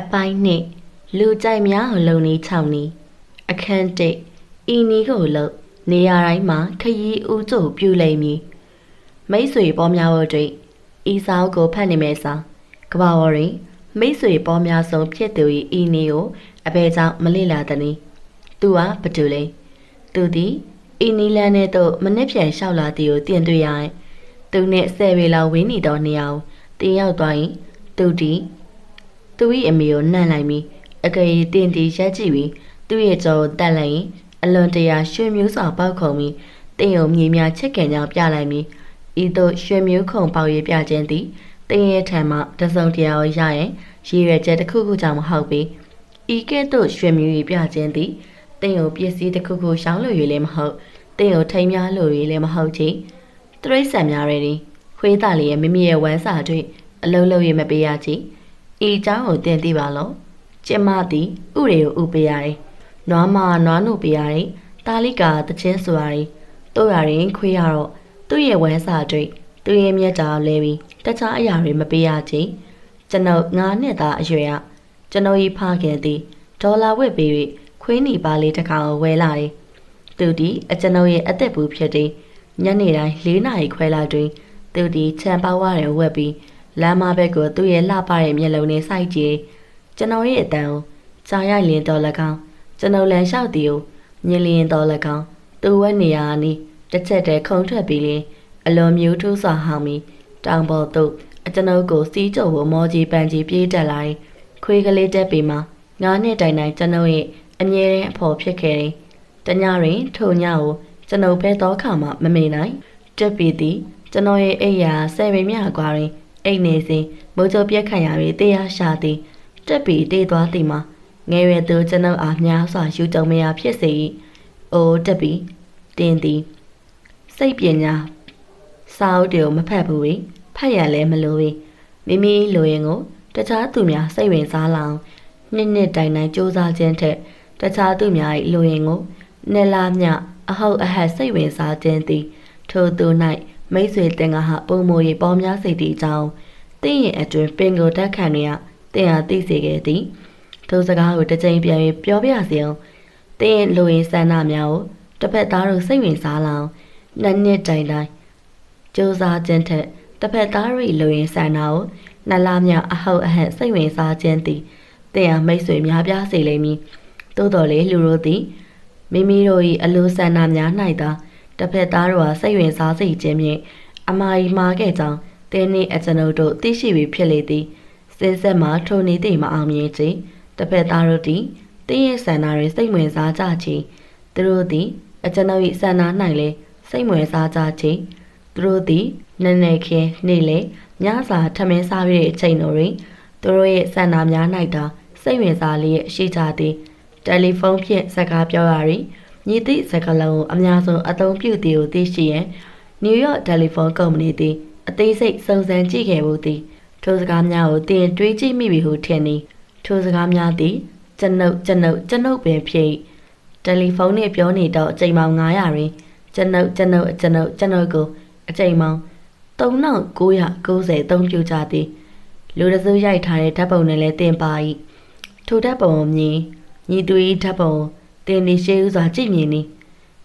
အပိုင်းနှစ်လူကြိုက်များကိုလုံနေ6နီးအခန်းတိတ်ဤနီးကိုလုံနေရာတိုင်းမှာခရီးဦးကျို့ပြူလိမ့်မည်မိတ်ဆွေပေါ်များတို့တွေ့ဤစာအုပ်ကိုဖတ်နေမယ်စာကဘာဝရင်မိတ်ဆွေပေါ်များဆုံးဖြစ်သူ၏ဤနီးကိုအဘယ်ကြောင့်မလေ့လာသနည်းသူကဘသူလဲသူသည်ဤနီးလန်းနဲ့တော့မနစ်ပြန်လျှောက်လာသည်ကိုတင်တွေ့ရရင်သူနှင့်ဆယ်ပေလောက်ဝင်းနေတော့နေအောင်တင်ရောက်သွားရင်သူသည် သူ၏အမေကိုနှံ့လိုက်ပြီးအကယ်၍တင်တီရက်ကြည့်ပြီးသူ့ရဲ့ကြောကိုတက်လိုက်ရင်အလွန်တရာရွှေမျိုးစွာပေါက်ခုံပြီးတင်ယုံမြေများချစ်ခင်ကြောင်ပြလိုက်ပြီးဤသို့ရွှေမျိုးခုံပေါက်ရပြခြင်းသည်တင်ရဲ့ထံမှတစုံတရာကိုရရင်ရည်ရွယ်ချက်တစ်ခုခုကြောင့်မဟုတ်ပြီးဤကဲ့သို့ရွှေမျိုးရပြခြင်းသည်တင်ယုံပစ္စည်းတစ်ခုခုရှောင်းလို့ရလည်းမဟုတ်တင်ယုံထိမ်းများလို့ရလည်းမဟုတ်ချေတရိษံများရည်ခွေးသားလေးရဲ့မိမိရဲ့ဝမ်းစာတွေအလုံးလုံးရမပေးရချေ ဤเจ้าကိုတင်သိပါလို့ကျမသည်ဥရေကိုဥပေးရတယ်။နွားမနွားနုပေးရတယ်။တာလိကာတချင်းဆိုရတယ်။တို့ရရင်ခွေးရတော့သူ့ရဲ့ဝမ်းစာတွေသူ့ရဲ့မျက်တာကိုလဲပြီးတခြားအရာတွေမပေးရချေ။ကျွန်ုပ်ငါးနှစ်သားအရွယ်ရကျွန်ုပ်ဤဖခင်သည်ဒေါ်လာဝက်ပေး၍ခွေးနီပါလေးတစ်ခါကိုဝယ်လာတယ်။သူသည်အကျွန်ုပ်ရဲ့အသက်ဘူးဖြစ်တဲ့ညနေတိုင်း၄နာရီခွဲလောက်တွင်သူသည်ချန်ပါဝါရဝက်ပြီး လမ်းမဘက်ကိုသူ့ရဲ့လှပတဲ့မျက်လုံးနဲ့စိုက်ကြည့်ကျွန်တော်ရဲ့အတန်ကိုကြာရိုက်လင်းတော်၎င်းကျွန်တော်လန်လျှောက်တီကိုမြင်လျင်တော်၎င်းသူ့ဝက်နေရာနီးတစ်ချက်တည်းခုံထွက်ပြီးလင်အလွန်မျိုးထူးစွာဟောင်းပြီးတောင်ပေါ်သို့အကျွန်ုပ်ကိုစီးကြုံဝမောကြီးပန်းကြီးပြေးတက်လာရင်ခွေးကလေးတက်ပြီးမှငါးနှစ်တိုင်တိုင်ကျွန်ုပ်ရဲ့အမြဲတမ်းအဖို့ဖြစ်ခဲ့တယ်။တညရင်ထိုညကိုကျွန်ုပ်ပဲတော့ခါမှမမေ့နိုင်တက်ပြီးသည်ကျွန်တော်ရဲ့အိယာဆယ်ပေမြကွာရင် အိတ်နေစဉ်မိုးကြိုပြက်ခံရပြီးတရားရှာသည်တက်ပြီးတေးသွားသည်မှာငယ်ရွယ်သူကျွန်ုပ်အားများစွာယူကြုံမရဖြစ်စေ၏အိုတက်ပြီးတင်းသည်စိတ်ပညာစာအုပ်တွေကိုမဖတ်ဘူး၏ဖတ်ရလဲမလို့၏မိမိလိုရင်ကိုတခြားသူများစိတ်ဝင်စားလောင်နှစ်နှစ်တိုင်တိုင်စူးစမ်းခြင်းထက်တခြားသူများ၏လိုရင်ကိုနှစ်လမြအဟုတ်အဟတ်စိတ်ဝင်စားခြင်းသည်ထိုသူ၌ မိတ်ဆွေတင်ကဟာပုံမိုရီပေါ်များစိတ်တီအကြောင်းတင်းရင်အတွင်ပင်ကိုတက်ခံနေရတင်ဟာသိစေခဲ့သည်ထိုစကားကိုတစ်ကြိမ်ပြန်ပြီးပြောပြစီအောင်တင်းရဲ့လူရင်းဆန္ဒများကိုတစ်ဖက်သားတို့စိတ်ဝင်စားလောင်နှစ်နှစ်တိုင်တိုင်စူးစမ်းခြင်းထက်တစ်ဖက်သားတို့လူရင်းဆန္ဒကိုနှစ်လမြောက်အဟုတ်အဟန့်စိတ်ဝင်စားခြင်းသည်တင်ဟာမိတ်ဆွေများပြားစေလိမ့်မည်သို့တော်လေလူတို့သည်မိမိတို့၏အလိုဆန္ဒများ၌သာ တစ်ဖက်သားတို့ဟာစိတ်ဝင်စားစေခြင်းဖြင့်အမားကြီးမှားခဲ့ကြောင်းတင်းနှင့်အကျွန်ုပ်တို့သိရှိပြီးဖြစ်လေသည်စင်ဆက်မှာထိုနေသိမအောင်မြင်ချေတစ်ဖက်သားတို့သည်တင်းရဲ့ဆန္ဒတွင်စိတ်ဝင်စားကြချေသူတို့သည်အကျွန်ုပ်၏ဆန္ဒ၌လည်းစိတ်ဝင်စားကြချေသူတို့သည်နည်းနည်းခင်းနေလေညစာထမင်းစားပြီးတဲ့အချိန်တို့တွင်သူတို့ရဲ့ဆန္ဒများ၌သာစိတ်ဝင်စားလျက်ရှိကြသည်တယ်လီဖုန်းဖြင့်စကားပြောရရင် ညီသည့်စကားလုံးကိုအများဆုံးအသုံးပြုသည်ကိုသိရှိရန်နယူးယောက်တယ်လီဖုန်းကုမ္ပဏီသည်အသေးစိတ်စုံစမ်းကြည့်ခဲ့မှုသည်ထိုစကားများကိုတင်တွေးကြည့်မိပြီဟုထင်သည်ထိုစကားများသည်ကျွန်ုပ်ကျွန်ုပ်ကျွန်ုပ်ပင်ဖြစ်တယ်လီဖုန်းနှင့်ပြောနေတော့အချိန်ပေါင်း900တွင်ကျွန်ုပ်ကျွန်ုပ်ကျွန်ုပ်ကျွန်ုပ်ကိုအချိန်ပေါင်း3990အသုံးပြုကြသည်လူတစုရိုက်ထားတဲ့ဓာတ်ပုံနဲ့လည်းတင်ပါ၏ထိုဓာတ်ပုံကိုမြင်ညီတူ၏ဓာတ်ပုံ တင်နေရှိဥစွာကြည့်မြင်သည်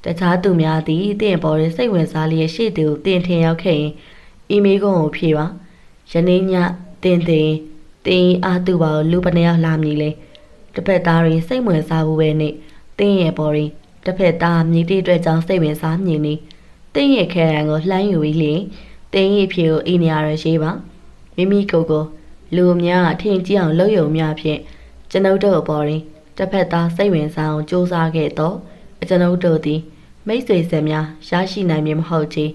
တခြားသူများသည်တင့်ပေါ်တွင်စိတ်ဝင်စားလျက်ရှိသူကိုတင်ထင်ရောက်ခဲ့ရင်အီမေးကုန်းကိုဖြေပါယနေ့ညတင်တင်တင်အားသူပါကိုလူပနေရောက်လာမည်လေတစ်ဖက်သားတွင်စိတ်ဝင်စားဘူးပဲနဲ့တင်းရဲ့ပေါ်တွင်တစ်ဖက်သားမြည်တိအတွက်ကြောင့်စိတ်ဝင်စားမြင်နေတင်းရဲ့ခဲရန်ကိုလှမ်းယူပြီးလေတင်းရဲ့ဖြေကိုအိနေရရရှိပါမိမိကိုယ်ကိုလူများထင်ကြည့်အောင်လှုပ်ယုံများဖြင့်ကျွန်ုပ်တို့အပေါ်တွင် တစ်ဖက်သားစိတ်ဝင်စားအောင်စူးစမ်းခဲ့တော့ကျွန်ုပ်တို့သည် မိတ်ဆွေဆက်များရရှိနိုင်မည်မဟုတ်ချေ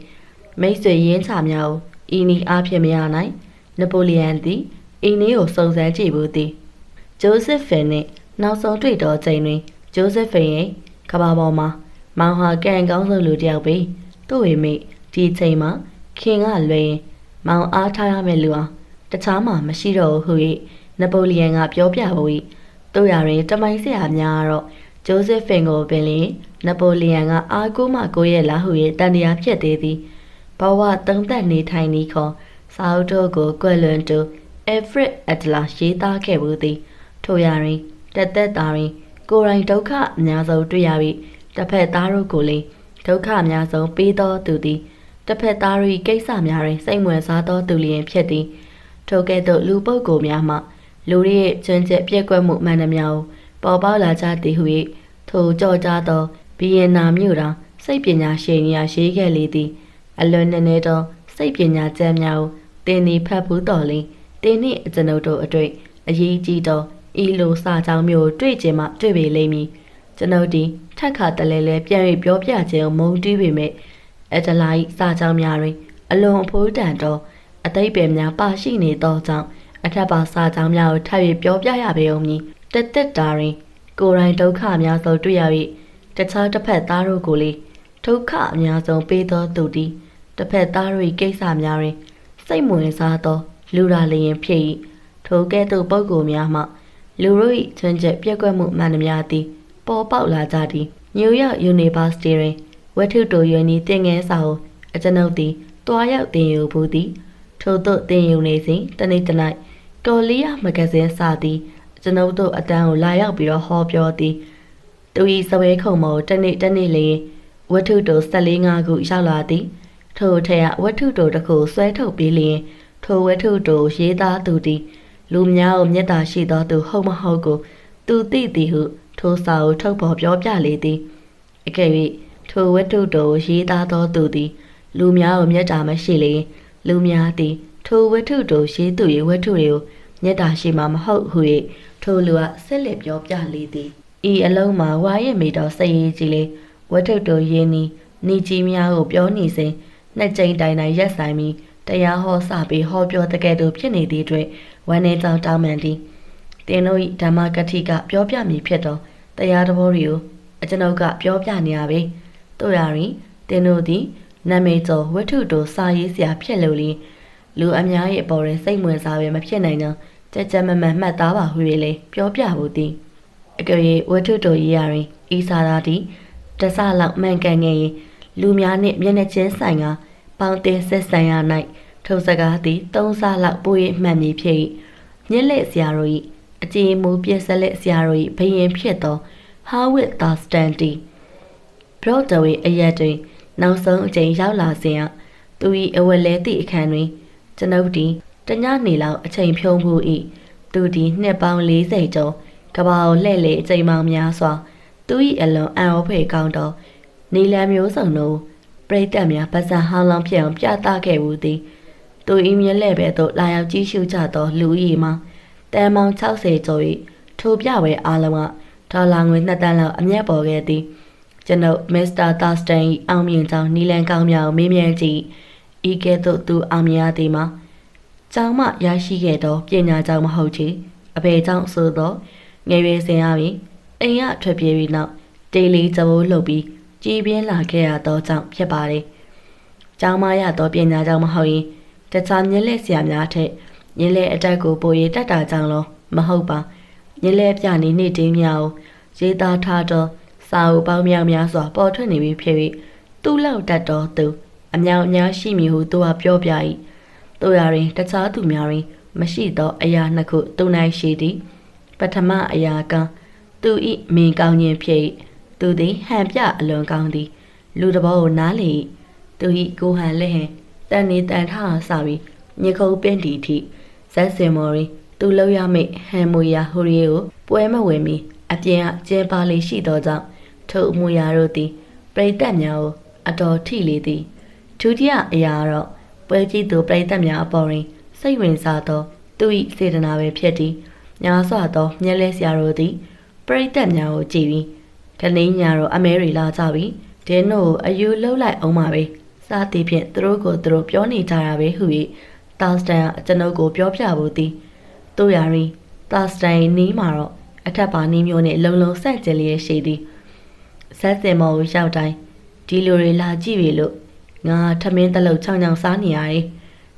မိတ်ဆွေရင်းချများကိုဤနည်းအားဖြင့်မရနိုင်နပိုလီယန်သည်ဤနည်းကိုစုံစမ်းကြည့်ဘူးသည်ဂျိုးဆက်ဖင်နှင့်နောက်ဆုံးတွေ့တော့ချိန်တွင်ဂျိုးဆက်ဖင်ရဲ့ကဘာပေါ်မှာမောင်ဟာကန်ကောင်းဆုံးလူတစ်ယောက်ပဲတို့ဝေမိဒီချိန်မှာခင်ကလွယ်ရင်မောင်အားထားရမယ့်လူအောင်တခြားမှမရှိတော့ဘူးဟု၍နပိုလီယန်ကပြောပြဖို့၏ တို့ရတွင်တမိုင်းဆရာများကတော့ဂျိုးဆက်ဖင်ကိုပင်လျင်နပိုလီယန်ကအားကိုးမှကိုရဲ့လားဟု၍တန်တရားဖြစ်သေးသည်ဘဝသုံးသက်နေထိုင်နေခေါ်စာအုပ်တို့ကိုကွယ်လွန်သူ Alfred Adler ရေးသားခဲ့မှုသည်ထို့ရာတွင်တက်သက်သားတွင် ကိုယ်တိုင်ဒုက္ခအများဆုံးတွေ့ရပြီးတစ်ဖက်သားတို့ကိုလည်းဒုက္ခအများဆုံးပေးသောသူသည်တစ်ဖက်သားတို့၏ကိစ္စများတွင်စိတ်ဝင်စားသောသူလျင်ဖြစ်သည်ထိုကဲ့သို့လူပုဂ္ဂိုလ်များမှ လူတို့ရဲ့ကျွမ်းကျက်ပြည့်ကွက်မှုမှန်သမျှကိုပေါ်ပေါက်လာကြသည်ဟု၍ထိုကြော်ကြားသောဘီယန်နာမြို့တော်စိတ်ပညာရှင်များရေးခဲ့လေသည် အလွန်နည်းနည်းသောစိတ်ပညာကျမ်းများကိုတင်းဒီဖတ်ဘူးတော်လင်းတင်းနှင့်အကျွန်ုပ်တို့အတွေ့အရေးကြီးသောဤလိုစာကြောင်းမျိုးတွေ့ကြမှတွေ့ပေလိမ့်မည်ကျွန်ုပ်ဒီထက်ခါတလဲလဲပြန်၍ပြောပြခြင်းမုံတီးပေမဲ့အတလိုက်စာကြောင်းများတွင် အလွန်အဖိုးတန်သောအသိပင်များပါရှိနေသောကြောင့် အထက်ပါစာကြောင်းများကိုထပ်၍ပြောပြရပေဦးမည်တက်တက်တာတွင် ကိုယ်တိုင်ဒုက္ခအများဆုံးတွေ့ရ၍တခြားတစ်ဖက်သားတို့ကိုလေဒုက္ခအများဆုံးပေးသောသူသည်တစ်ဖက်သားတို့၏ကိစ္စများတွင် စိတ်မဝင်စားသော လူရာလျင်ဖြစ်၏ထိုကဲ့သို့ပုဂ္ဂိုလ်များမှလူတို့၏ချွင်းချက်ပြက်ကွက်မှုမှန်သမျှသည်ပေါ်ပေါက်လာကြသည်နယူးယောက် University တွင်ဝတ္ထုတိုယွနီသင်ငယ်စာကိုအကျွန်ုပ်သည်တွားရောက်သင်ယူဘူးသည်ထို့သို့သင်ယူနေစဉ်တနေ့တစ်နေ့ တော်လီယာမဂဇင်းစာသည်ကျွန်ုပ်တို့အတန်းကိုလာရောက်ပြီးတော့ဟောပြောသည်သူ၏စပွဲခုံမောတနေ့တနေ့လေးဝတ္ထုတို14ငါခုရောက်လာသည် ထို့ထက်ကဝတ္ထုတိုတစ်ခုဆွဲထုတ်ပြီးလျင်ထိုဝတ္ထုတိုရေးသားသူသည်လူများကိုမျက်တာရှိသောသူဟုတ်မဟုတ်ကို သူသိသည်ဟုထိုစာကိုထုတ်ဖော်ပြောပြလေသည်အကယ်၍ထိုဝတ္ထုတိုရေးသားသောသူသည် လူများကိုမျက်တာမရှိလျင်လူများသည် ထိုဝတ္ထုတိုရေးသူ၏ဝတ္ထုတွေကို မျက်တာရှိမှာမဟုတ်ဟု၍ထိုလူကဆက်လက်ပြောပြလေသည်ဤအလုံးမှာဝါရဲ့မိတော်စိတ်ရည်ကြီးလေဝတ္ထုတိုရင်းနီနေကြီးများကိုပြောနေစဉ်နှစ်ကြိမ်တိုင်တိုင်ရက်ဆိုင်ပြီးတရားဟောစပြီးဟောပြောတကယ်သူဖြစ်နေသည့်အတွက်ဝမ်းနေကြောင်းတောင်းပန်သည်တင်တို့၏ဓမ္မကတိကပြောပြမည်ဖြစ်သောတရားတော်တွေကိုအကျွန်ုပ်ကပြောပြနေရပေတို့ရရင်တင်တို့သည်နာမည်ကျော်ဝတ္ထုတိုစာရေးစရာဖြစ်လို့လီ လူအများရဲ့အပေါ်တွင်စိတ်ဝင်စားပဲမဖြစ်နိုင်တော့ကြက်ကြက်မမန်မှတ်သားပါဟု၍လေပြောပြဖို့သည်အကယ်၍ဝတ္ထုတိုရေးရရင်ဤစာသားသည်တဆလောက်မှန်ကန်ခဲ့ရင်လူများနှင့်မျက်နှာချင်းဆိုင်ကပေါင်းတင်ဆက်ဆံရ၌ထုံစကားသည်သုံးစားလောက်ပို၍မှန်မည်ဖြစ်၏ညက်လက်ဆရာတို့၏အကြေမူပြက်ဆက်လက်ဆရာတို့၏ဘယင်ဖြစ်သော Howard Thurston တီ Broadway အရက်တွင် နောက်ဆုံးအကြိမ်ရောက်လာစဉ်ကသူ၏အဝတ်လဲသည့်အခန်းတွင် ကျွန်ုပ်သည်တညနေလောက်အချိန်ဖြုံးမှု၏သူသည်နှစ်ပေါင်း40ကျော်ကဘာကိုလှဲ့လေအချိန်ပေါင်းများစွာ သူ၏အလွန်အံ့ဩဖွယ်ကောင်းသောနီလန်မျိုးစုံတို့ပရိသတ်များပါဇာဟောင်းလောင်းဖြစ်အောင်ပြသခဲ့မှုသည်သူ၏မျက်လှည့်ပဲသို့လာရောက်ကြည့်ရှုကြသောလူကြီးမှာတန်ပေါင်း60ကျော်၏ထိုပြပွဲအားလုံးကဒေါ်လာငွေ2တန်းလောက်အမျက်ပေါ်ခဲ့သည်ကျွန်ုပ်မစ္စတာသာစတန်၏အောင်မြင်ကြောင်းနီလန်ကောင်းများကိုမေးမြန်းကြည့် ဤကဲ့သို့သူအောင်မြင်ရသည်မှာကျောင်းမှရရှိခဲ့သောပညာကျောင်းမဟုတ်ချေအဖေကျောင်းဆိုသောငယ်ရွယ်စဉ်ရပြီးအိမ်ရထွက်ပြေးပြီးနောက်တေးလေးကြိုးလှုပ်ပြီးကြည်ပြင်းလာခဲ့ရသောကြောင့်ဖြစ်ပါတယ်။ကျောင်းမရသောပညာကျောင်းမဟုတ်ရင်တခြားမြင်းလက်ဆရာများထက်မြင်းလက်အတက်ကိုပိုရတတ်တာကြောင့်လို့မဟုတ်ပါ။မြင်းလက်ပြနေနေတင်းများကိုရေးသားထားသောစာအုပ်ပေါင်းများများစွာပေါ်ထွက်နေပြီဖြစ်ပြီးသူ့လောက်တတ်သောသူ အများအများရှိမည်ဟုသူကပြောပြ၏။တို့ရရင်တခြားသူများတွင် မရှိသောအရာနှစ်ခုသူ၌ရှိသည် ပထမအရာကသူဤမင်ကောင်းခြင်းဖြစ်၏သူသည်ဟန်ပြအလွန်ကောင်းသည် လူတဘောကိုနားလေ၏သူဤကိုဟန်လက်ဟင်တန်နေတန်ထအားစပြီးညခုံပင့်တီထိဇက်စင်မော်ရီသူလောက်ရမိတ်ဟန်မူယာဟိုရီကိုပွဲမဝင်မီအပြင်ကကျဲပါလေးရှိသောကြောင့်ထို့အမူအရာတို့သည်ပရိသတ်များကိုအတော်ထိလေသည် ဒုတိယအရာတော့ပွဲကြည့်သူပရိသတ်များအပေါ်တွင်စိတ်ဝင်စားသော သူ၏စေတနာပဲဖြစ်သည်ညာစွာသောမျက်လဲဆရာတို့သည်ပရိသတ်များကိုကြည်ပြီးကလေးညာတော့အမဲရီလာကြပြီဒင်းတို့အယူလှုပ်လိုက်အောင်ပါပဲစားသည်ဖြင့်သူတို့ကိုသူတို့ပြောနေကြတာပဲဟု၍တာစတန်ကကျွန်ုပ်ကိုပြောပြဖို့သည်တို့ရရင်တာစတန်နီးမှာတော့အထက်ပါနီးမျိုးနဲ့လုံလုံဆက်ကြလျက်ရှိသည်ဆက်စင်မော်ကိုရောက်တိုင်းဒီလိုတွေလာကြည့်ပြီလို့ ငါထမင်းတလုံးချောင်းချောင်းစားနေရတယ်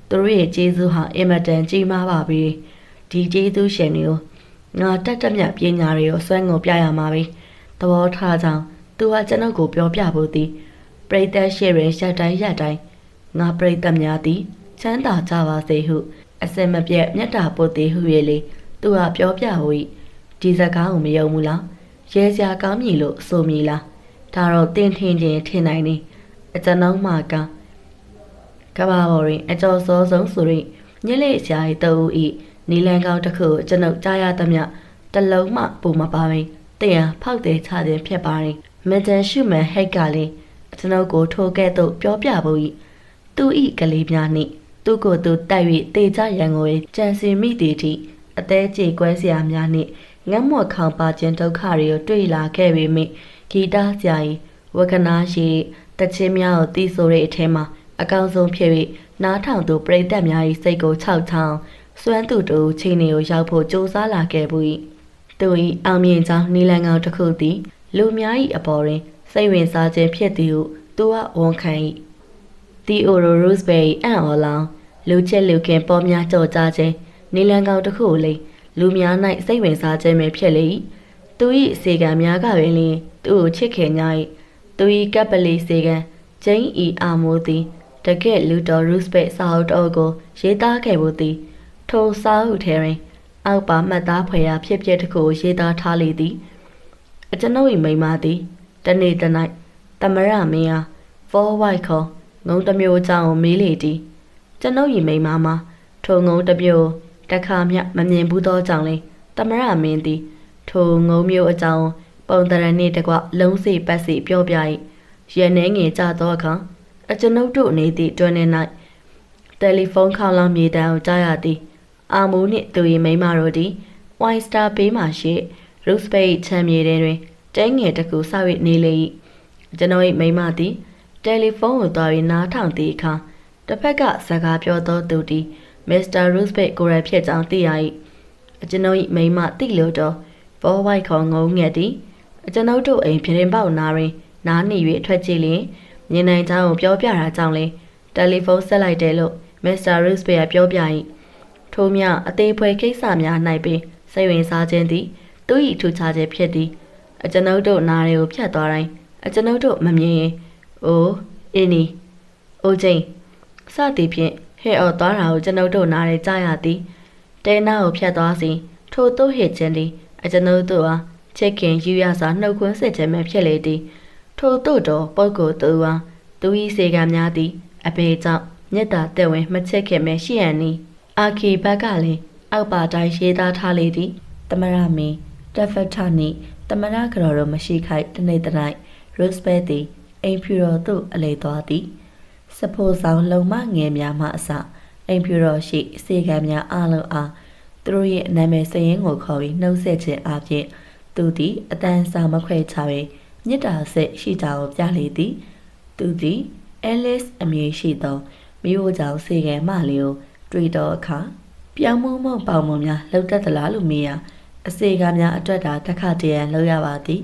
သူတို့ရဲ့ကျေးဇူးဟာအင်မတန်ကြီးမားပါပြီဒီကျေးဇူးရှင်တွေကိုငါတက်တက်မြတ်ပညာတွေကိုဆွဲငုံပြရမှာပဲသဘောထားကြောင်းသူကကျွန်ုပ်ကိုပြောပြဖို့သည်ပရိသတ်ရှိရင်ရက်တိုင်းရက်တိုင်းငါပရိသတ်များသည်ချမ်းသာကြပါစေဟု အစင်မပြတ်မြတ်တာပို့သည်ဟု၍လေသူကပြောပြဟို၏ဒီစကားကိုမယုံဘူးလားရဲစရာကောင်းမြည်လို့ဆိုမိလားဒါတော့တင်းထင်ချင်းထင်နိုင်နေ အကျွန်ုံမှကကဘာပေါ်ရင်အကျော်စောဆုံးဆိုရင်ညစ်လေဆရာကြီးတူဤနီလန်ကောင်းတစ်ခုကိုကျွန်ုပ်ကြားရသမျှတစ်လုံးမှပုံမပါရင်တင်ရဖောက်တယ်ချခြင်းဖြစ်ပါရင်မတန်ရှုမန်ဟိတ်ကလေးကျွန်ုပ်ကိုထိုကဲ့သို့ပြောပြဖို့ဤသူဤကလေးများနှင့်သူကိုယ်သူတိုက်၍တေကြရန်ကိုကြံစီမိသည်ထိအသေးကြေကွဲစရာများနှင့်ငတ်မော့ခေါင်ပါခြင်းဒုက္ခတွေကိုတွေ့လာခဲ့ပေမယ့်ဂီတဆရာကြီးဝကနာရှိ တချင်းများကိုတီးဆိုတဲ့အထဲမှာအကောင်းဆုံးဖြစ်၍နားထောင်သူပရိသတ်များ၏စိတ်ကိုခြောက်ချောင်းစွမ်းသူတို့ချင်းတွေကိုရောက်ဖို့ကြိုးစားလာခဲ့ဘူး၏သူ၏အောင်မြင်ကြောင်းနီလန်ကောင်တစ်ခုသည်လူများ၏အပေါ်တွင်စိတ်ဝင်စားခြင်းဖြစ်သည်ဟုသူကဝန်ခံ၏တီအိုရိုရိုစ်ဘယ်အန်အော်လောင်လူချက်လူခင်ပေါ်များကြော်ကြားခြင်းနီလန်ကောင်တစ်ခုကိုလေလူများ၌စိတ်ဝင်စားခြင်းပဲဖြစ်လေ၏သူ၏စေကံများကပင်လျင်သူ့ကိုချစ်ခင်ကြ၏ သူ၏ကပ်ပလီစေကံဂျိန်းအီအာမိုးသည်တကယ့်လူတော်ရုစ်ဘက်စာအုပ်တော်ကိုရေးသားခဲ့မှုသည်ထိုစာအုပ်ထဲတွင် အောက်ပါမှတ်သားဖွယ်ရာဖြစ်ပျက်တစ်ခုကိုရေးသားထားလေသည်အကျွန်ုပ်၏မိန်းမသည်တနေ့တနေ့တမရမင်းအား for white ခေါ်ငုံတစ်မျိုးအကြောင်းကိုမေးလေသည်ကျွန်ုပ်၏မိန်းမမှာထိုငုံတစ်မျိုးတခါမျှမမြင်ဘူးသောကြောင့်လေတမရမင်းသည် ထိုငုံမျိုးအကြောင်း ပုံတရနှင့်တကွလုံးစီပတ်စီပြောပြ၏ရနေငယ်ကြသောအခါအကျွန်ုပ်တို့နေသည့်တွင်နေ၌တယ်လီဖုန်းခေါင်းလောင်းမြေတန်းကိုကြားရသည်အာမိုးနှင့်သူ၏မိန်းမတို့သည်ဝိုင်စတာဘေးမှရှိရုစပိတ်ချမ်းမြေတွင်တဲငယ်တစ်ခုဆောက်၍နေလေ၏ကျွန်ုပ်၏မိန်းမသည်တယ်လီဖုန်းကိုသွားပြီးနားထောင်သည့်အခါတစ်ဖက်ကစကားပြောသောသူသည်မစ္စတာရုစပိတ်ကိုယ်ရဖြစ်ကြောင်းသိရ၏ကျွန်ုပ်၏မိန်းမသိလို့တော့ဘောဝိုက်ခေါ်ငုံငက်သည် ကျွန်ုပ်တို့အိမ်ပြရင်ပေါက်နာတွင်နားနေ၍ထွက်ကြည့်လျင်မြင်နိုင်ကြောင်းကိုပြောပြတာကြောင့်လေတယ်လီဖုန်းဆက်လိုက်တယ်လို့မစ္စတာရုစ်ပေကပြောပြ၏ထို့မြအသေးဖွဲကိစ္စများ၌ပင်စိတ်ဝင်စားခြင်းသည်သူ၏ထူခြားခြင်းဖြစ်သည်အကျွန်ုပ်တို့နားတွေကိုဖြတ်သွားတိုင်းအကျွန်ုပ်တို့မမြင်ရင်အိုးအင်းနီအိုးချင်းစသည်ဖြင့်ဟဲ့အော်သွားတာကိုကျွန်ုပ်တို့နားတွေကြားရသည်တဲနာကိုဖြတ်သွားစဉ်ထို့တို့ဟစ်ခြင်းသည်အကျွန်ုပ်တို့အား ချစ်ခင်ယူရစွာနှုတ်ခွန်းဆက်ခြင်းပဲဖြစ်လေသည်ထို့တို့တော်ပုဂ္ဂိုလ်သူအားသူ၏စေကံများသည်အဘေကြောင့်မြတ်တာတဲ့ဝင်မချစ်ခင်ပဲရှိရန်နီအာခီဘက်ကလည်းအောက်ပါတိုင်းရေးသားထားလေသည်တမရမင်းတက်ဖက်ထနိတမရကတော်တို့မရှိခိုက်တနေ့တနေ့ရုစပက်သည်အိမ်ဖြူတော်သို့အလေသွားသည်စဖိုးဆောင်လုံမငယ်များမှအစအိမ်ဖြူတော်ရှိစေကံများအလုံးအားသူတို့ရဲ့နာမည်စရင်ကိုခေါ်ပြီးနှုတ်ဆက်ခြင်းအပြင် သူသည်အတန်းစာမခွဲချပေမြစ်တာဆက်ရှိကြကိုပြလေသည် သူသည်အဲလစ်အမည်ရှိသောမိဖို့ကြောင့်စေကံမလေးကိုတွေ့တော့အခါပြောင်းမုံမုံပေါင်မုံများလှုပ်တတ်သလားလို့မေးရအစေကများအတွက်တာတစ်ခါတည်းရန်လှရပါသည်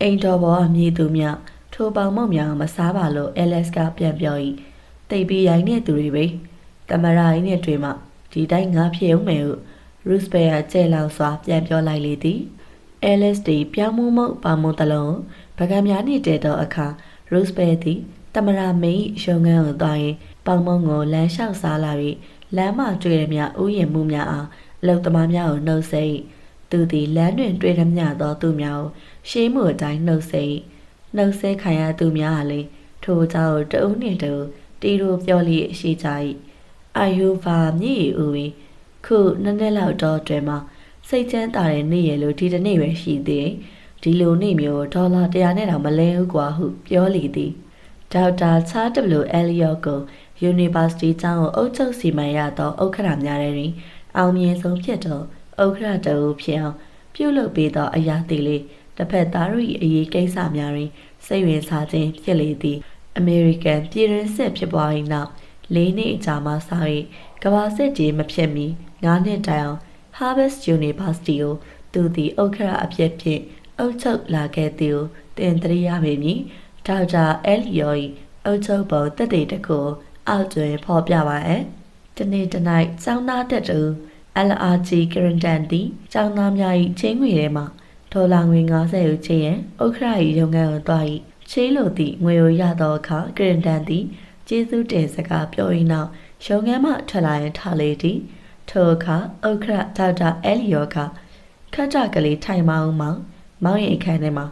အိမ်တော်ပေါ်အမည်သူများထိုပေါင်မုံများမစားပါလို့အဲလစ်ကပြန်ပြော၏တိတ်ပြီးရိုင်းတဲ့သူတွေပဲတမရာကြီးနဲ့တွေ့မှဒီတိုင်းငါဖြစ်အောင်မယ်ဟုရုစ်ပေယာကျဲလောင်စွာပြန်ပြောလိုက်လေသည် အဲလစ်တီပြောင်းမုံမုံပေါင်မုံတလုံးဗကံများနှင့်တည်သောအခါရုစ်ပေသည်တမရာမိန်ရုံငန်းကိုသွားရင်ပေါင်မုံကိုလမ်းလျှောက်စားလာပြီးလမ်းမတွေ့ရမြဥယျာဉ်မှုများအားအလုသမားများကိုနှုတ်ဆက်၏သူသည်လမ်းတွင်တွေ့ရမြသောသူများကိုရှေးမှုအတိုင်းနှုတ်ဆက်၏နှုတ်ဆက်ခံရသူများဟာလည်းထိုเจ้าတအုပ်နှင့်တူတီရိုပြောလျက်ရှိကြ၏အာယုဗာမြည်ဥဝီခုနှစ်နှစ်လောက်တော့တွင်မှာ စိတ်ချမ်းသာတဲ့နေ့ရလို့ဒီတနေ့ပဲရှိသေးတယ်ဒီလိုနေ့မျိုးဒေါ်လာ100နဲ့တောင်မလဲဘူးကွာဟုပြောလေသည်ဒေါက်တာချား W အယ်လီယော့ကို University ကျောင်းကိုအုပ်ချုပ်စီမံရသောဥက္ကဋ္ဌများတွင်အောင်မြင်ဆုံးဖြစ်သောဥက္ကဋ္ဌတဦးဖြစ်အောင်ပြုလုပ်ပေးသောအရာသေးလေးတစ်ဖက်သားတို့၏အရေးကိစ္စများတွင်စိတ်ဝင်စားခြင်းဖြစ်လေသည် American ပြည်ရင်းစစ်ဖြစ်ပွား၏နောက်၄နှစ်အကြာမှစ၍ကမ္ဘာစစ်ကြီးမဖြစ်မီ9နှစ်တိုင်အောင် Harvard University ကိုသူသည်ဥက္ကဋ္ဌအဖြစ်ဖြင့်အုပ်ချုပ်လာခဲ့သည်ကိုတင်တရိရပေမည်ဒေါက်တာအဲလီယို၏အုပ်ချုပ်ပုံတက်တေတကူအောက်တွင်ဖော်ပြပါအဲတနေ့တနိုက်စောင်းသားတက်တူ LRG ကရင်တန်သည်ကျောင်းသားများ၏ချင်းငွေထဲမှဒေါ်လာငွေ90ကိုချေးရန်ဥက္ခရာ၏ရုံငန်းကိုတွား၏ချေးလိုသည့်ငွေကိုရသောအခါကရင်တန်သည်ကျေးဇူးတင်စကားပြောရင်းနောက်ရုံငန်းမှထွက်လာရင်ထားလေသည် ထိုအခါဥက္ခရဒေါက်တာအဲလီယောကခက်ကြကလေးထိုင်မအောင်မောင်မောင်ရဲ့အခန်းထဲမှာ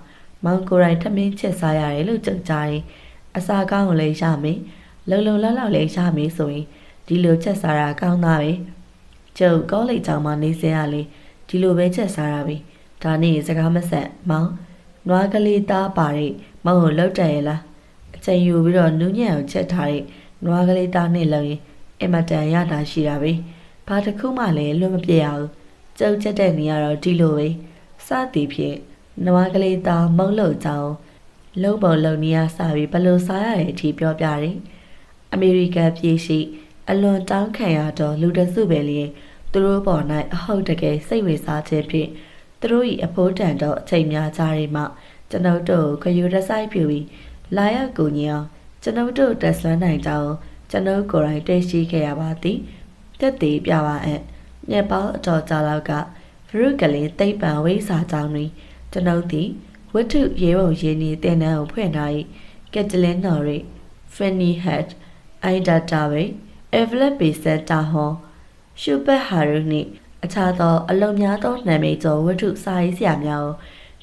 မောင်ကိုယ်တိုင်ထမင်းချက်စားရတယ်လို့ကြုံကြရင်အစာကောင်းကိုလည်းရမယ်လုံလုံလောက်လောက်လည်းရမယ်ဆိုရင်ဒီလိုချက်စားတာကောင်းသားပဲကျုပ်ကောလိပ်ကျောင်းမှာနေစရလေဒီလိုပဲချက်စားတာပဲဒါနဲ့စကားမဆက်မောင်နွားကလေးသားပါတဲ့မောင်ကိုလှုပ်တယ်ရလားအချိန်ယူပြီးတော့နူးညံ့ကိုချက်ထားတဲ့နွားကလေးသားနဲ့လုံရင်အမတန်ရတာရှိတာပဲ ဘာတစ်ခုမှလည်းလွတ်မပြတ်ရဘူးကျုပ်ချက်တဲ့နေရတော့ဒီလိုပဲစသည်ဖြင့်နွားကလေးသားမုံလို့ကြောင်းလုံးပုံလုံးနေရစပြီးဘလို့စားရတဲ့အထိပြောပြတယ်အမေရိကန်ပြည်ရှိ အလွန်တောင်းခံရတော့လူတစုပဲလျင်သူတို့ပေါ်၌အဟုတ်တကယ်စိတ်ဝင်စားခြင်းဖြင့်သူတို့၏အဖိုးတန်တော့အချိန်များကြရိမှကျွန်ုပ်တို့ကိုခယူရဆိုင်ပြူပြီးလာရောက်ကူညီအောင်ကျွန်ုပ်တို့တက်ဆွမ်းနိုင်ကြောင်းကျွန်ုပ်ကိုယ်တိုင်တွေ့ရှိခဲ့ရပါသည် တက်သေးပြပါအပ်ညက်ပေါင်းအတော်ကြာလောက်ကဖရုကလေးတိတ်ပံဝိစာကြောင်းတွင်ကျွန်ုပ်သည်ဝတ္ထုရေးပုံရေးနည်းတင်နန်းကိုဖွင့်ထား၏ကက်တလင်နော်ရီဖန်နီဟက်အိုင်ဒါတာဝေအဗလက်ပေဆက်တာဟွန်ရှုပက်ဟာရုနှင့်အခြားသောအလုံများသောနာမည်ကျော်ဝတ္ထုစာရေးဆရာများ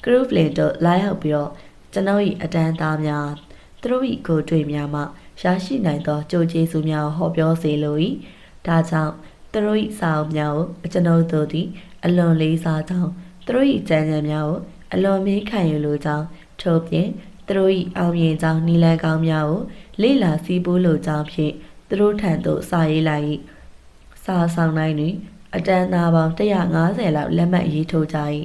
ကိုကရုပလင်တို့လာရောက်ပြီးတော့ကျွန်ုပ်၏အတန်းသားများသူတို့၏ကိုယ်တွေ့များမှရရှိနိုင်သောကြိုးကျေးဇူးများကိုဟောပြောစေလို၏ ဒါကြောင့်သူတို့၏စာအုပ်များကိုကျွန်ုပ်တို့သည် အလွန်လေးစားကြောင်းသူတို့၏ကြံကြံများကိုအလွန်မေးခံယူလိုကြောင်းထို့ပြင်သူတို့၏အောင်မြင်ကြောင်းနီလန်ကောင်းများကိုလေ့လာစည်းပိုးလိုကြောင်းဖြင့်သူတို့ထံသို့စာရေးလိုက်၏စာဆောင်တိုင်းတွင် အတန်းသားပေါင်း150လောက်လက်မှတ်ရေးထိုးကြ၏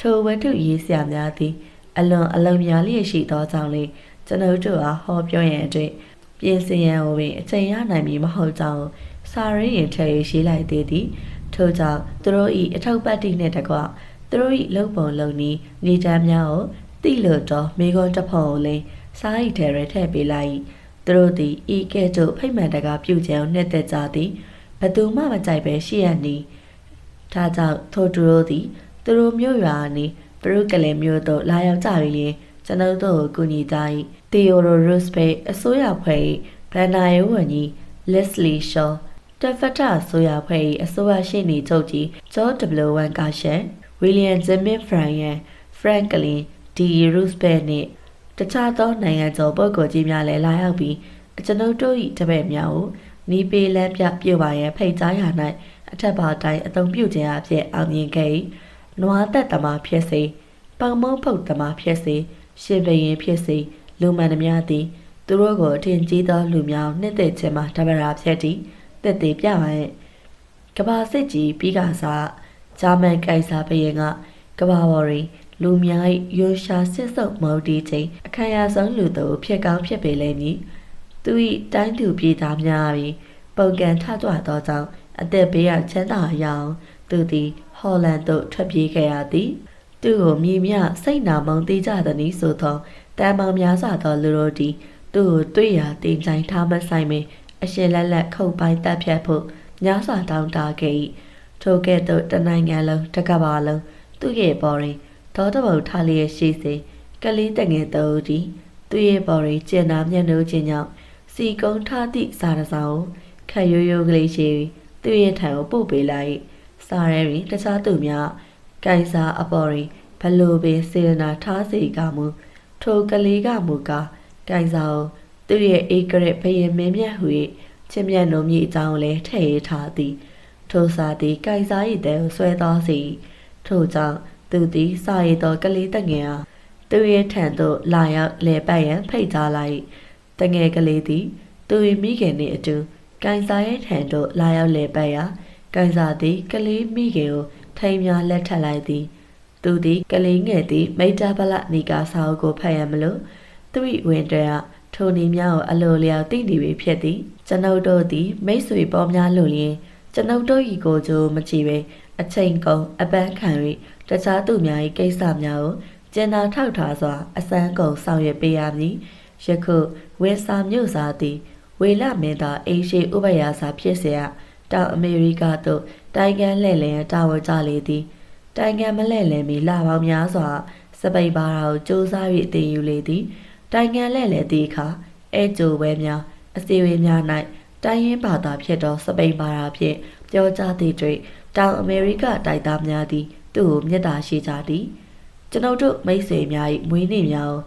ထိုဝတ္ထုရေးဆရာများသည် အလွန်အလုံးများလျက်ရှိသောကြောင့်လေကျွန်ုပ်တို့အားဟောပြောရန်အတွက်ပြင်ဆင်ရန်ကိုပင်အချိန်ရနိုင်မည်မဟုတ်ကြောင်း စာရင်းရင်ထည့်ရေးလိုက်သေးသည်ထို့ကြောင့်သူတို့၏အထောက်ပံ့တိနှင့်တကွသူတို့၏လုံပုံလုံနည်းနေတမ်းများကိုတိလို့တော့မိကွန်တဖုံကိုလည်းစားရီထဲရထည့်ပေးလိုက်သူတို့သည်ဤကဲ့သို့ဖိတ်မှန်တကာပြုကြံနှစ်သက်ကြသည်ဘသူမှမကြိုက်ပဲရှိရနီဒါကြောင့်ထိုသူတို့သည်သူတို့မျိုးရွာနီဘရုကလေးမျိုးတို့လာရောက်ကြပြီလျင်ကျွန်ုပ်တို့ကိုကူညီကြ၏တီယိုရိုရုစ်ပေအစိုးရဖွဲ့၏ဗန်နာယိုဝန်ကြီးလက် စလီရှောတဖတ်တာဆိုရဖွဲ့၏အစိုးရရှိနေချုပ်ကြီးဂျော့ W1 ကရှန်ဝီလီယံဂျင်မင်ဖရန်ယန်ဖရန်ကလင်ဒီရုစ်ပေနှင့်တခြားသောနိုင်ငံကျော်ပုဂ္ဂိုလ်ကြီးများလည်းလာရောက်ပြီးကျွန်ုပ်တို့၏တပည့်များကိုနီးပေးလမ်းပြပြုတ်ပါရန်ဖိတ်ကြားရ၌အထက်ပါတိုင်းအုံပြုတ်ခြင်းအဖြစ်အောင်မြင်ခဲ့၏နွားသက်သမားဖြစ်စေပောင်မုံဖုတ်သမားဖြစ်စေရှင်ဘရင်ဖြစ်စေလူမှန်သမျှသည်သူတို့ကိုအထင်ကြီးသောလူများနှစ်သက်ခြင်းမှာတပရာဖြစ်သည် တက်သေးပြပါရဲ့ကဘာစစ်ကြီးပြီးကစားဂျာမန်ကိုင်စာဘရင်ကကဘာပေါ်ရီလူများ၏ရွှရှာစစ်စုပ်မော်ဒီချင်းအခမ်းအနားဆုံးလူတို့ဖြစ်ကောင်းဖြစ်ပေလိမ့်မည်သူ၏တိုင်းသူပြည်သားများပြီးပုံကန်ထကြွသောကြောင့်အသက်ဘေးရချမ်းသာရအောင်သူသည်ဟော်လန်သို့ထွက်ပြေးခဲ့ရသည်သူ့ကိုမြည်မြစိတ်နာမုံသေးကြသည်နည်းဆိုသောတန်မောင်များစွာသောလူတို့သည်သူ့ကိုတွေ့ရာတင်ကြိုင်ထားမဆိုင်မင်း အရှင်လက်လက်ခုတ်ပိုင်းတပ်ဖြတ်ဖို့များစွာတောင်းတခဲ့၏ထိုကဲ့သို့တနိုင်ငံလုံးတကဘာလုံးသူ့ရဲ့ပေါ်ရင်ဒေါတဘုံထားလျက်ရှိစေကလေးတငယ်တော်သည်သူ့ရဲ့ပေါ်ရင်ကျင်နာမျက်နှာချင်းကြောင့်စီကုန်းထားသည့်စာရစာကိုခက်ရိုးရိုးကလေးရှိပြီးသူ့ရဲ့ထံကိုပို့ပေးလိုက်စာရဲတွင်တခြားသူများကင်စာအပေါ်တွင်ဘလို့ပင်စေရနာထားစီကမူထိုကလေးကမူကားကင်စာကို သူ့ရဲ့အေကရက်ဘယင်မင်းမြတ်ဟူ၍ချင်းမြတ်နိုမြည်အကြောင်းလည်းထည့်ရထားသည် ထိုစာသည်ကင်စာ၏တဲကိုဆွဲသောစီထို့ကြောင့်သူသည်စာရည်သောကလေးတငယ်အားသူရဲ့ထံသို့လာရောက်လဲပတ်ရန်ဖိတ်ကြားလိုက်တငယ်ကလေးသည်သူ၏မိခင်နှင့်အတူကန်စာရဲ့ထံသို့လာရောက်လဲပတ်ရာကန်စာသည်ကလေးမိခင်ကိုထိန်များလက်ထပ်လိုက်သည် သူသည်ကလေးငယ်သည်မိတ္တပလနီကာစာအုပ်ကိုဖတ်ရမလို့သူ၏ဝင်တရ ထိုနေများကိုအလိုလျောက်သိနေပြီဖြစ်သည်ကျွန်ုပ်တို့သည်မိတ်ဆွေပေါ်များလို့လျင်ကျွန်ုပ်တို့၏ကိုကြိုးမကြည့်ပဲအချိန်ကုန်အပန်းခံ၍တခြားသူများ၏ကိစ္စများကိုကျင်နာထောက်ထားစွာအစမ်းကုန်ဆောင်ရွက်ပေးရမည်ယခုဝင်းစာမြို့စာသည်ဝေလမင်းသားအိရှိဥပယာစာဖြစ်เสียတောင်အမေရိကသို့တိုင်ကန်လှည့်လည်တာဝန်ကြလေသည်တိုင်ကန်မလှည့်လည်မီလာပေါင်းများစွာစပိန်ပါတာကိုစူးစမ်း၍တင်ယူလေသည် တိုင်ကန်လှည့်လည်သည့်အခါအဲကျိုပွဲများအစီအဝေးများ၌တိုင်းရင်းဘာသာဖြစ်သောစပိန်ဘာသာဖြင့်ပြောကြားသည့်တွေ့တောင်အမေရိကတိုက်သားများသည်တသူ့ကိုမေတ္တာရှိကြသည်ကျွန်ုပ်တို့မိတ်ဆွေများ၏မွေးနေ့များကို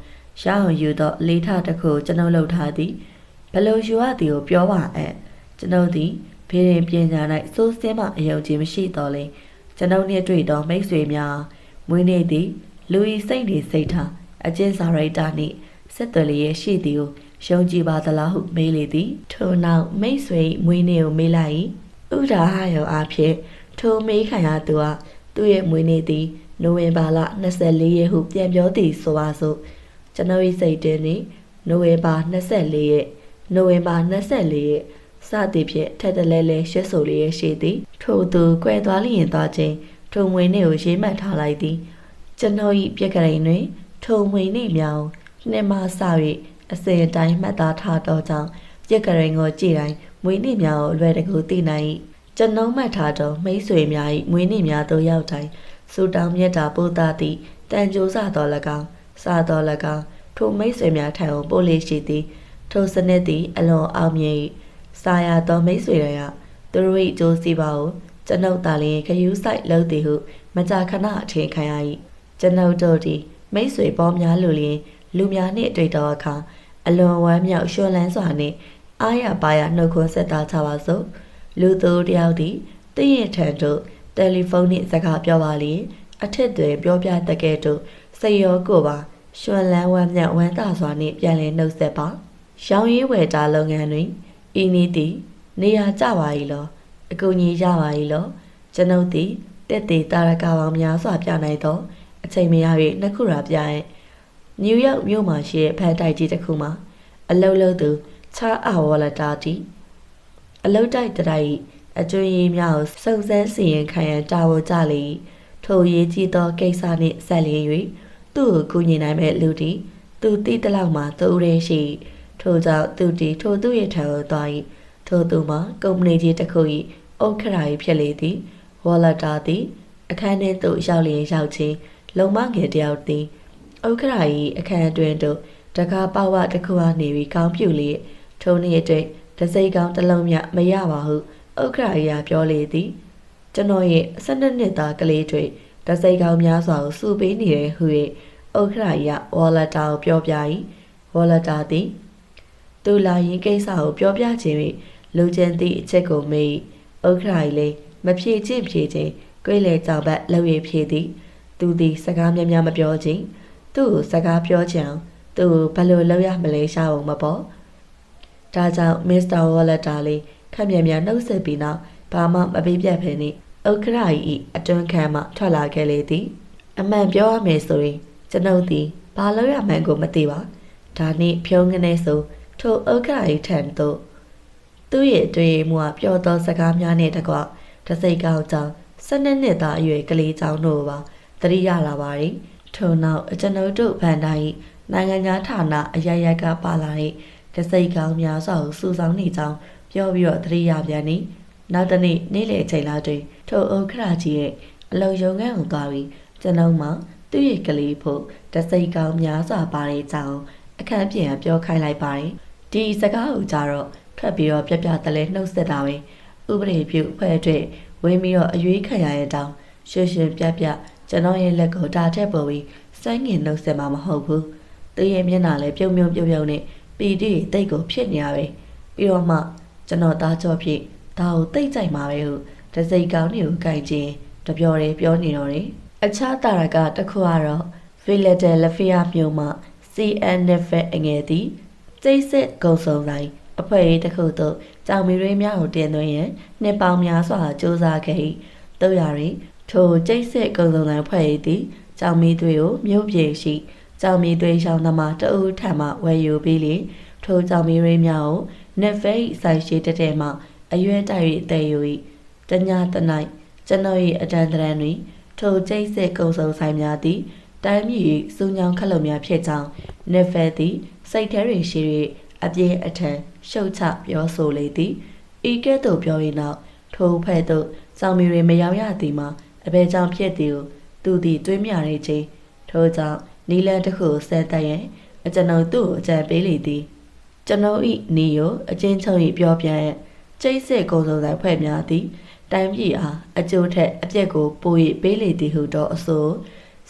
ရအောင်ယူသောအလေးထားတစ်ခုကိုကျွန်ုပ်လုပ်ထားသည်ဘယ်လိုယူရသည်ကိုပြောပါအံ့ကျွန်ုပ်သည်ဖေရင်ပညာ၌စိုးစင်းမှအယုံကြည်မရှိတော့လေကျွန်ုပ်နှင့်တွေ့သောမိတ်ဆွေများမွေးနေ့သည်လူဤစိတ်နေစိတ်ထားအကျဉ်းစာရိတ္တနှင့် ဆက်သွယ်လျက်ရှိသည်ကိုယုံကြည်ပါသလားဟုမေးလေသည်ထို့နောက်မိတ်ဆွေမွေးနေ့ကိုမေးလိုက်၏ဥဒါဟယောအဖြစ်ထိုမေးခံရသူကသူ့ရဲ့မွေးနေ့သည်နိုဝင်ဘာလ24ရက်ဟုပြန်ပြောသည်ဆိုပါစို့ကျွန်တော်၏စိတ်တင်းသည်နိုဝင်ဘာ24ရက်နိုဝင်ဘာ24ရက်စသည်ဖြင့်ထက်တလဲလဲရှစ်ဆိုလျက်ရှိသည်ထို့သူကွယ်သွားလျင်သွားခြင်းထိုမွေနေ့ကိုရေးမှတ်ထားလိုက်သည်ကျွန်တော်၏ပြက်ကလေးတွင်ထိုမွေနေ့များကို နှစ်မဆ၍အစဉ်အတိုင်းမှတ်သားထားသောကြောင့်ပြက်ကလေးကိုကြည်တိုင်းမွေနေ့များကိုအလွယ်တကူသိနိုင်၏ကျွန်ုံမှတ်ထားသောမိတ်ဆွေများ၏မွေနေ့များသို့ရောက်တိုင်းစူတောင်းမြတ်တာပို့သားသည့်တန်ကြိုးစားတော်၎င်းစားတော်၎င်းထိုမိတ်ဆွေများထံကိုပို့လေရှိသည်ထိုစနစ်သည်အလွန်အောင်မြင်၏စာရသောမိတ်ဆွေတွေကသူတို့၏ကြိုးစီပါကိုကျွန်ုပ်သာလျင်ခယူးဆိုင်လုပ်သည်ဟု မကြာခဏအထင်ခံရ၏ကျွန်ုပ်တို့သည်မိတ်ဆွေပေါများလူလျင် လူများနှင့်တွေ့တော်အခါအလွန်ဝမ်းမြောက်ရွှင်လန်းစွာနှင့်အားရပါရနှုတ်ခွန်းဆက်သားကြပါစို့လူသူတယောက်သည်တည့်ရထံသို့တယ်လီဖုန်းနှင့်စကားပြောပါလျင်အထက်တွင်ပြောပြတကဲ့သို့စိတ်ရောကိုယ်ပါရွှင်လန်းဝမ်းမြောက်ဝမ်းသာစွာနှင့်ပြန်လည်နှုတ်ဆက်ပါရောင်းရည်ဝယ်တာလုပ်ငန်းတွင်ဤနည်းသည်နေရာကျပါ၏လောအကူအညီရပါ၏လောကျွန်ုပ်သည်တက်သေးတာရကပေါင်းများစွာပြနိုင်သောအချိန်မရ၍နှစ်ခုရာပြရဲ့ နယူးယောက်မြို့မှာရှိတဲ့ဖန်တိုက်ကြီးတစ်ခုမှာအလုတ်လုတ်သူချာအဝလတာတီအလုတ်တိုက်တိုက်အကျွေးရေးများကိုစုံစမ်းစီရင်ခံရန်တာဝန်ကြလေထိုရေးကြီးသောကိစ္စနှင့်ဆက်လျင်၍သူ့ကိုကူညီနိုင်မဲ့လူသည်သူတိတလောက်မှသူရဲရှိထို့ကြောင့်သူသည်ထိုသူရဲ့ထံသို့သွား၏ထိုသူမှာကုမ္ပဏီကြီးတစ်ခု၏ဥက္ခရာ၏ဖြစ်လေသည်ဝေါ်လက်တာသည်အခန်းထဲသို့ရောက်လျင်ရောက်ချင်းလုံမငယ်တယောက်သည် ဥက္ခရာ၏အခန်းအတွင်းသို့တကားပေါဝတစ်ခုအားနေပြီးကောင်းပြူလျက်ထိုနေ့အတွက်တစိကောင်းတစ်လုံးမြမရပါဟုဥက္ခရာ၏ပြောလေသည်ကျွန်တော်ရဲ့၁၂နှစ်သားကလေးတွေတစိကောင်းများစွာကိုစူပေးနေတယ်ဟု၍ဥက္ခရာ၏ဝေါ်လက်တာကိုပြောပြ၏ဝေါ်လက်တာသည်သူလာရင်ကိစ္စကိုပြောပြခြင်း၍လူကျန်သည့်အချက်ကိုမေးဥက္ခရာလည်းမဖြေချင်းဖြေချင်းကိုယ်လေကြောင်ဘက်လှုပ်ရဖြေသည် သူသည်စကားများများမပြောချင်း သူ့ကိုစကားပြောချင်အောင်သူ့ကိုဘယ်လိုလုပ်ရမလဲရှားဖို့မပေါ့ဒါကြောင့်မစ္စတာဝေါ်လက်တာလေးခက်မြန်မြန်နှုတ်ဆက်ပြီးနောက်ဘာမှမပေးပြတ်ဖ ೇನೆ ဥက္ခရာ၏အတွန်းခံမှထွက်လာခဲ့လေသည် အမှန်ပြောရမယ်ဆိုရင်ကျွန်ုပ်သည်ဘာလို့ရမှန်းကိုမသိပါဒါနှင့်ဖြုံးငနေဆိုထိုဥက္ခရာ၏ထံသို့သူ့ရဲ့အတွေ့အမှုကပျော်သောစကားများနဲ့တကွတစိတ်ကောင်းကြောင်၁၂နှစ်သားအရွယ်ကလေးကြောင်တို့ပါသတိရလာပါသည် ထို့နောက်ကျွန်ုပ်တို့ဗန်တိုင်းနိုင်ငံသားဌာနအရရက်ကပါလာတဲ့တစိတ်ကောင်းများစွာကိုစူဆောင်းနေကြောင်းပြောပြီးတော့သတိရပြန်သည်နောက်တနေ့နေ့လယ်ချိန်လာတွင်ထိုဥက္ခရာကြီးရဲ့အလုံယုံငန်းကိုသွားပြီးကျွန်ုပ်မှသူ့ရဲ့ကလေးဖို့တစိတ်ကောင်းများစွာပါတဲ့ကြောင်းအခန်းပြင်ကပြောခိုင်းလိုက်ပါတယ်ဒီစကားကိုကြတော့ထွက်ပြီးတော့ပြပြတလဲနှုတ်ဆက်တာပဲဥပဒေပြုဖွဲ့အတွက်ဝင်ပြီးတော့အရွေးခံရတဲ့တောင်ရှင်းရှင်းပြပြ ကျွန်တော်ရဲ့လက်ကိုတာထက်ပေါ်ပြီးစိုင်းငင်နှုတ်ဆက်မှာမဟုတ်ဘူးသူရဲ့မျက်နှာလည်းပြုံပြုံပြုံပြုံနဲ့ပီတိတိတ်ကိုဖြစ်နေရပဲပြီးတော့မှကျွန်တော်သားကြောဖြစ်ဒါကိုတိတ်ကြိုက်မှာပဲဟုတစိကောင်းနေကိုကြိုက်ခြင်းတပြောတယ်ပြောနေတော့တယ်အခြားတာရကတစ်ခုကတော့ Philadelphia မြို့မှာ CNF အငယ်သည်စိတ်ဆက်ကုံစုံတိုင်းအဖွဲ့ရေးတစ်ခုသို့ကြောင်မီရင်းများကိုတင်သွင်းရန်နှစ်ပေါင်းများစွာစ조사ခဲ့၏တို့ရရင် ထိုကျိတ်စစ်ကုံစုံတိုင်းဖွဲ့ရေးသည်ကြောင်မီသွေးကိုမြို့ပြေရှိကြောင်မီသွေးရှောင်းသမားတအုပ်ထံမှဝယ်ယူပြီးလေထိုကြောင်မီရင်းများကိုနက်ဖိတ်ဆိုင်ရှိတဲ့တဲ့မှအရွယ်တိုက်၍တည်ယူ၏တညာတနိုင်ကျွန်ုပ်၏အတန်တရန်တွင်ထိုကျိတ်စစ်ကုံစုံဆိုင်များသည်တိုင်းပြည်၏စူးညောင်းခက်လုံများဖြစ်ကြောင်းနက်ဖဲသည်စိတ်ထဲတွင်ရှိ၍အပြင်းအထန်ရှုတ်ချပြောဆိုလေသည်ဤကဲ့သို့ပြောရင်တော့ထိုဖဲ့သို့စောင်မီတွေမရောက်ရသည်မှာ အဘယ်ကြောင့်ဖြစ်သည်ကိုသူသည်တွေးမြနေခြင်းထို့ကြောင့်နီလန်တစ်ခုဆဲတက်ရင်အကျွန်ုပ်သူ့ကိုအကြံပေးလေသည်ကျွန်ုပ်ဤနီကိုအချင်းချုပ်၏ပြောပြရန်ကျိတ်စစ်ကုံစုံဆိုင်ဖွဲ့များသည်တိုင်းပြည်အားအကျိုးထက်အပြက်ကိုပို၍ပေးလေသည်ဟုသောအဆို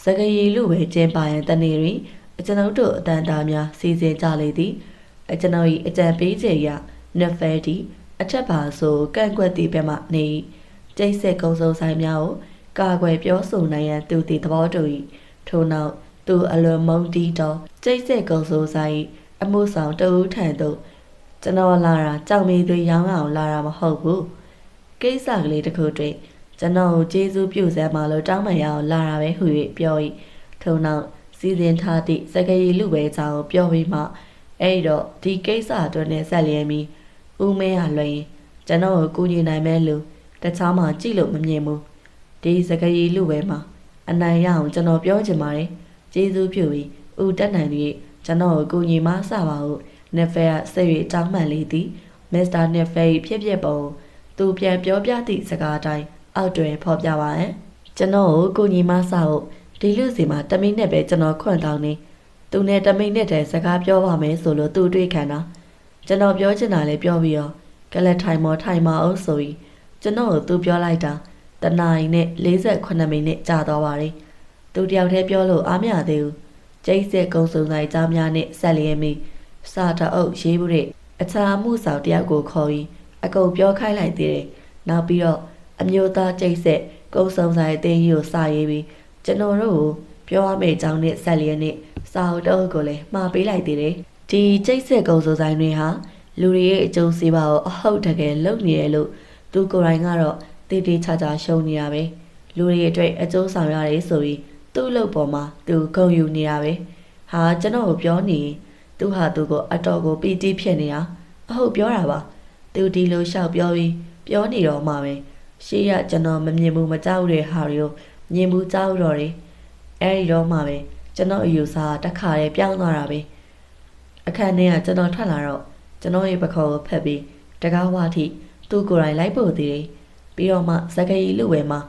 စကရီလူပဲကျင်းပါရန်တနေတွင်အကျွန်ုပ်တို့အတန်တာများစီစဉ်ကြလေသည်အကျွန်ုပ်၏အကြံပေးချက်အရနဖဲတီအထက်ပါဆိုကန့်ကွက်သည့်ဘက်မှနေ၏ကျိတ်ဆက်ကုံစုံဆိုင်များကို ကာကွယ်ပြောဆိုနိုင်ရန်သူသည်သဘောတူ၏ထို့နောက်သူအလွန်မုန်းတီးသောကျိတ်ဆက်ကုံစုံဆိုင်၏အမှုဆောင်တဦးထံသို့ကျွန်တော်လာတာကြောင်မီသွေးရောင်းအောင်လာတာမဟုတ်ဘူးကိစ္စကလေးတစ်ခုတွင်ကျွန်တော်ကိုကျေးဇူးပြုစမ်းပါလို့တောင်းပန်ရအောင်လာတာပဲဟု၍ပြော၏ထို့နောက်စီစဉ်ထားသည့်စကရီလူပဲချောင်းကိုပြောပြီးမှအဲ့တော့ဒီကိစ္စအတွက်နဲ့ဆက်လျက်ပြီးဦးမင်းဟာလွှဲရင်ကျွန်တော်ကိုကူညီနိုင်မဲ့လူတခြားမှကြည့်လို့မမြင်ဘူး ဒီစကရီလူပဲမှာအနိုင်ရအောင်ကျွန်တော်ပြောချင်ပါတယ်ကျေးဇူးပြုပြီးဦးတက်နိုင်၍ကျွန်တော်ကိုကူညီမဆပါဟုနဖဲကဆက်၍တောင်းပန်လေသည်မစ္စတာနဖဲ၏ဖြစ်ဖြစ်ပုံသူပြန်ပြောပြသည့်စကားအတိုင်းအောက်တွင်ဖော်ပြပါဟဲ့ကျွန်တော်ကိုကူညီမဆဟုတ်ဒီလူစီမှာတမိနဲ့ပဲကျွန်တော်ခွန့်တောင်းနေသူနဲ့တမိနဲ့တည်းစကားပြောပါမယ်ဆိုလို့သူတွေ့ခံတာကျွန်တော်ပြောချင်တာလည်းပြောပြီးတော့ကလတ်ထိုင်မော်ထိုင်မအောင်ဆိုပြီးကျွန်တော်ကိုသူပြောလိုက်တာ တနာရီနဲ့48မိနစ်ကြာတော့ပါတယ်သူတယောက်တည်းပြောလို့အားမရသေးဘူးကျိတ်ဆက်ကုံစုံဆိုင်ကြားများနဲ့ဆက်လျက်မိစာတအုပ်ရေးမှုတဲ့အခြားမှုဆောင်တယောက်ကိုခေါ်ပြီးအကုန်ပြောခိုင်းလိုက်သေးတယ်နောက်ပြီးတော့အမျိုးသားကျိတ်ဆက်ကုံစုံဆိုင်အသေးကြီးကိုစာရေးပြီးကျွန်တော်တို့ကိုပြောရမယ့်အကြောင်းနဲ့ဆက်လျက်နဲ့စာအုပ်တအုပ်ကိုလည်းမှာပေးလိုက်သေးတယ်ဒီကျိတ်ဆက်ကုံစုံဆိုင်တွေဟာလူတွေရဲ့အကျိုးစီးပွားကိုအဟုတ်တကယ်လုပ်နေတယ်လို့သူကိုယ်တိုင်ကတော့ တည်တည်ချာချာရှုံးနေတာပဲလူတွေအတွက်အကျိုးဆောင်ရတယ်ဆိုပြီးသူ့အလုပ်ပေါ်မှာသူဂုဏ်ယူနေတာပဲဟာကျွန်တော်ကိုပြောနေသူဟာသူကိုအတော်ကိုပီတိဖြစ်နေတာအဟုတ်ပြောတာပါသူဒီလိုလျှောက်ပြောပြီးပြောနေတော့မှပဲရှေ့ရကျွန်တော်မမြင်ဘူးမကြောက်တဲ့ဟာတွေကိုမြင်ဘူးကြောက်တော့တယ်အဲဒီတော့မှပဲကျွန်တော်အယူဆတခါတည်းပြောင်းသွားတာပဲအခန်းထဲကကျွန်တော်ထွက်လာတော့ကျွန်တော်ရဲ့ပခေါ်ကိုဖက်ပြီးတကားဝါထိသူ့ကိုယ်တိုင်လိုက်ပို့သေးတယ် ပြီးတော့မှစကရီလူဝဲမှာ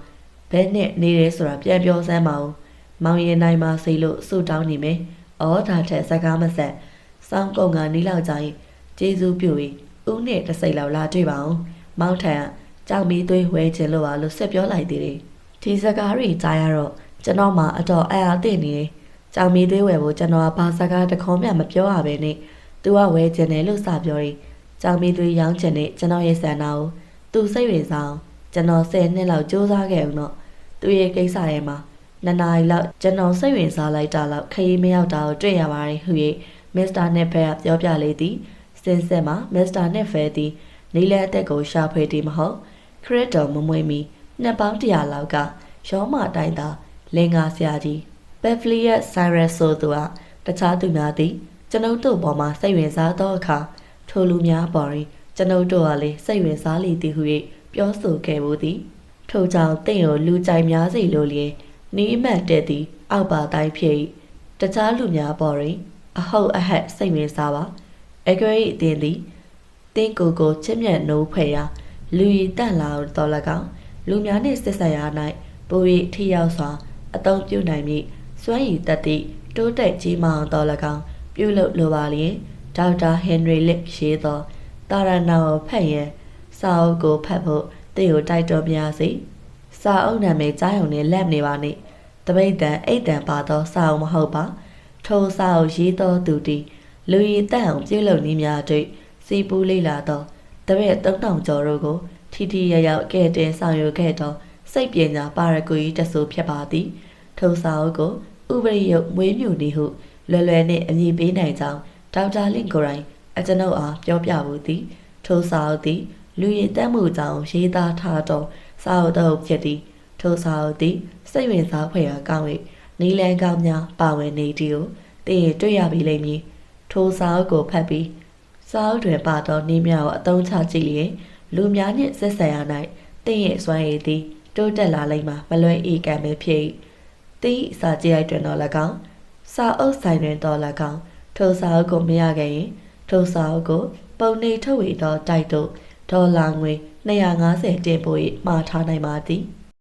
ဘဲနဲ့နေတယ်ဆိုတာပြန်ပြောစမ်းပါဦးမောင်ရင်နိုင်မှာစိလို့ဆူတောင်းနေမယ်အော်ဒါထက်စကားမဆက်စောင်းကုံကနီးလောက်ကြရင်ကျေးဇူးပြုပြီးဦးနဲ့တစ်စိတ်လောက်လာတွေ့ပါအောင်မောင်ထန်ကကြောင်မီသွေးဝဲခြင်းလို့ပါလို့ဆက်ပြောလိုက်သေးတယ်ဒီစကားတွေကြားရတော့ကျွန်တော်မှအတော်အားအသင့်နေတယ်ကြောင်မီသွေးဝဲဖို့ကျွန်တော်ကဘာစကားတခေါမှမပြောရပဲနဲ့သူကဝဲခြင်းတယ်လို့စပြောတယ်ကြောင်မီသွေးရောင်းခြင်းနဲ့ကျွန်တော်ရဲ့ဆန္ဒကိုသူစိတ်ဝင်စား ကျွန်တော်10နှစ်လောက်စူးစမ်းခဲ့အောင်တော့သူရဲ့ကိစ္စရဲ့မှာနှစ်နာရီလောက်ကျွန်တော်စိတ်ဝင်စားလိုက်တာလောက်ခရီးမရောက်တာကိုတွေ့ရပါတယ်ဟု၍မစ္စတာနက်ဖဲကပြောပြလေသည်စင်ဆက်မှာမစ္စတာနက်ဖဲသည်နေလဲအသက်ကိုရှာဖွေသည်မဟုတ်ခရစ်တော်မမွေးမီနှစ်ပေါင်းတရာလောက်ကရောမတိုင်းသာလင်္ကာဆရာကြီးဘက်ဖလီယက်ဆိုင်ရက်ဆိုသူကတခြားသူများသည်ကျွန်ုပ်တို့ပေါ်မှာစိတ်ဝင်စားသောအခါထိုလူများပေါ်ရင်ကျွန်ုပ်တို့ကလည်းစိတ်ဝင်စားလိသည်ဟု၍ ပြောဆိုခဲ့မှုသည်ထို့ကြောင့်တင့်ကိုလူကြိုက်များစီလိုလျင်နီးအမတ်တဲ့သည် အောက်ပါတိုင်းဖြစ်၏တခြားလူများပေါ်တွင် အဟုတ်အဟက်စိတ်ဝင်စားပါအကွေအတင်းသည်တင်းကိုကိုချစ်မြတ်နိုးဖွဲ့ရာလူရည်တန့်လာတော်၎င်းလူများနှင့်ဆက်ဆက်ရာ၌ပို၍ထိရောက်စွာအသုံးပြုနိုင်မည့်စွမ်းရည်တက်သည့်တိုးတက်ကြီးမားတော်၎င်းပြုလုပ်လိုပါလျင်ဒေါက်တာဟင်နရီလစ်ရေးသောတာရနာကိုဖတ်ရန် စာအုပ်ကိုဖတ်ဖို့တင့်ကိုတိုက်တော်များစီစာအုပ်နာမည်ကြားရုံနဲ့လက်နေပါနှင့်တပိတ်တန်အိတ်တန်ပါသောစာအုပ်မဟုတ်ပါထိုစာအုပ်ရေးသောသူသည်လူရည်တက်အောင်ပြုလုပ်နည်းများတွေ့စီပူးလေးလာသောတပည့်3000ကျော်တို့ကိုထိထိရရောက်ကဲ့တင်ဆောင်ရွက်ခဲ့သောစိတ်ပညာပါရဂူကြီးတဆူဖြစ်ပါသည်ထိုစာအုပ်ကိုဥပရိယုတ်မွေးမြူနေဟုလွယ်လွယ်နှင့်အမည်ပေးနိုင်ကြောင်းဒေါက်တာလင့်ကိုရိုင်းအကျွန်ုပ်အားပြောပြမှုသည်ထိုစာအုပ်သည် လူရည်တက်မှုကြောင့်ရေးသားထားသောစာအုပ်တော်ဖြစ်သည်ထိုစာအုပ်သည်စိတ်ဝင်စားဖွယ်ရာကောင်း၍နီလန်ကောင်းများပါဝင်နေသည်ကိုသိရင်တွေ့ရပြီလိမ့်မည်ထိုစာအုပ်ကိုဖတ်ပြီးစာအုပ်တွင်ပါသောနည်းများကိုအသုံးချကြည့်လျင်လူများနှင့်ဆက်ဆံရ၌တင့်ရဲ့စွမ်းရည်သည်တိုးတက်လာလိမ့်မှာမလွဲဧကံပဲဖြစ်၏တင်း၏စာကြည့်ရိုက်တွင်တော့၎င်းစာအုပ်ဆိုင်တွင်တော့၎င်းထိုစာအုပ်ကိုမရခဲ့ရင်ထိုစာအုပ်ကိုပုံနေထုတ်ဝေသောတိုက်တို့ ဒေါ်လာငွေ250တင်ပို့၏မှာထားနိုင်ပါသည်။